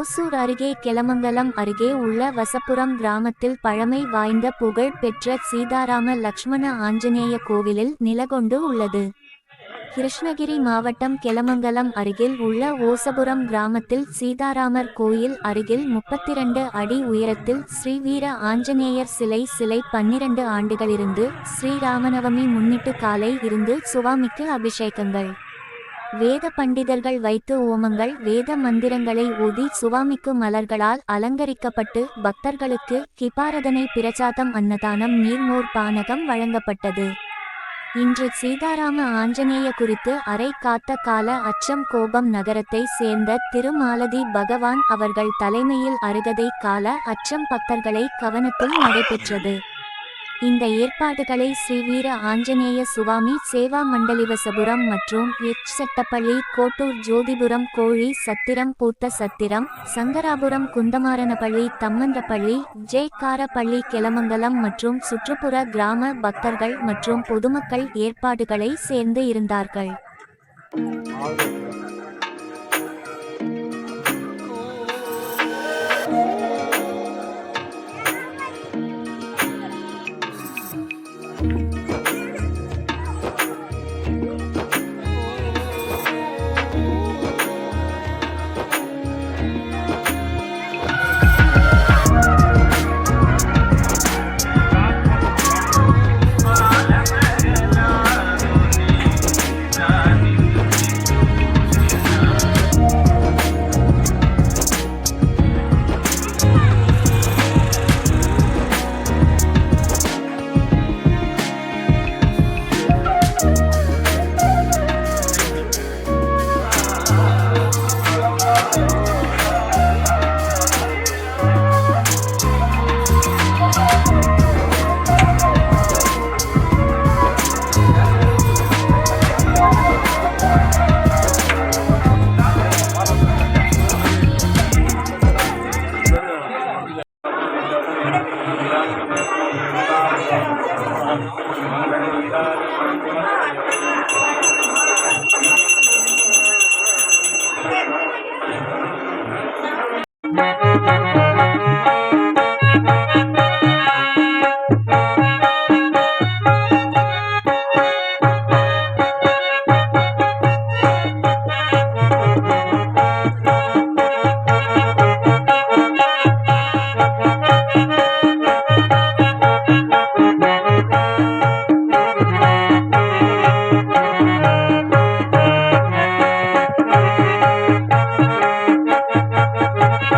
ஓசூர் அருகே கிளமங்கலம் அருகே உள்ள வசப்புரம் கிராமத்தில் பழமை வாய்ந்த புகழ் பெற்ற சீதாராம லக்ஷ்மண ஆஞ்சநேய கோவிலில் நிலகொண்டு உள்ளது. கிருஷ்ணகிரி மாவட்டம் கெலமங்கலம் அருகில் உள்ள ஓசபுரம் கிராமத்தில் சீதாராமர் கோயில் அருகில் முப்பத்திரண்டு அடி உயரத்தில் ஸ்ரீவீர ஆஞ்சநேயர் சிலை சிலை பன்னிரண்டு ஆண்டுகளிருந்து ஸ்ரீராமநவமி முன்னிட்டு காலை இருந்து சுவாமிக்கு அபிஷேகங்கள். வேத பண்டிதர்கள் வைத்து ஓமங்கள் வேத மந்திரங்களை ஊதி சுவாமிக்கு மலர்களால் அலங்கரிக்கப்பட்டு பக்தர்களுக்கு கிபாரதனை பிரசாதம் அன்னதானம் நீர்மோர் பானகம் வழங்கப்பட்டது. இன்று சீதாராம ஆஞ்சநேய குறித்து அரை காத்த கால அச்சம் கோபம் நகரத்தை சேர்ந்த திருமாலதி பகவான் அவர்கள் தலைமையில் அருகதை கால அச்சம் பக்தர்களை கவனத்தில் நடைபெற்றது. இந்த ஏற்பாடுகளை ஸ்ரீவீர ஆஞ்சநேய சுவாமி சேவா மண்டலிவசபுரம் மற்றும் எச் சட்டப்பள்ளி கோட்டூர் ஜோதிபுரம் கோழி சத்திரம் பூத்த சத்திரம் சங்கராபுரம் குந்தமாரனப்பள்ளி தம்மந்தப்பள்ளி ஜெய்காரப்பள்ளி கெலமங்கலம் மற்றும் சுற்றுப்புற கிராம பக்தர்கள் மற்றும் பொதுமக்கள் ஏற்பாடுகளை சேர்ந்து இருந்தார்கள்.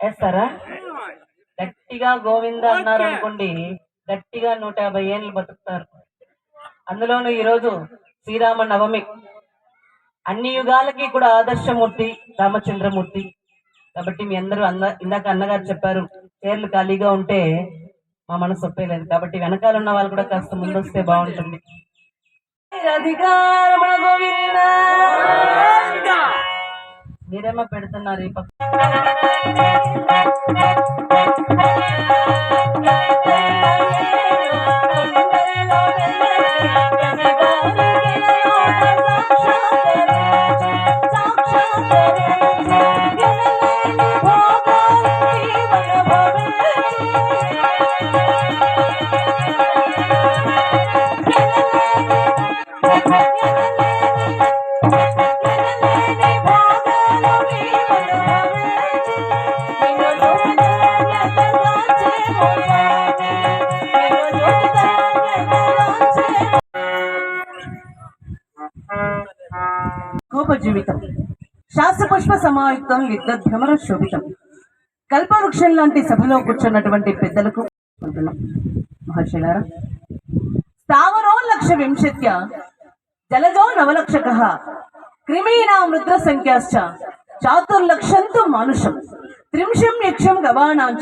వేస్తారా? గట్టిగా గోవింద అన్నారు అనుకోండి గట్టిగా నూట యాభై ఏళ్ళు బతుకుతారు. అందులోనూ ఈరోజు శ్రీరామ నవమి అన్ని యుగాలకి కూడా ఆదర్శమూర్తి రామచంద్రమూర్తి. కాబట్టి మీ అందరూ అన్న ఇందాక అన్నగారు చెప్పారు చీరలు ఖాళీగా ఉంటే మా మనసు ఒప్పేయలేదు. కాబట్టి వెనకాల ఉన్న వాళ్ళు కూడా కాస్త ముందొస్తే బాగుంటుంది. మీరేమో పెడుతున్నారు ఈ పక్క. సమాయుక్తం యుద్ధ భ్రమర శోభితం. కల్పవృక్షం లాంటి సభలో కూర్చున్నటువంటి పెద్దలకు మహర్షులారా. స్థావరో లక్ష వింశత్య జలజో నవలక్షక క్రిమీణా మృద్ర సంఖ్యాశ్చ చాతుర్లక్షంతో మానుషం త్రింశం యక్షం గవాణాంచ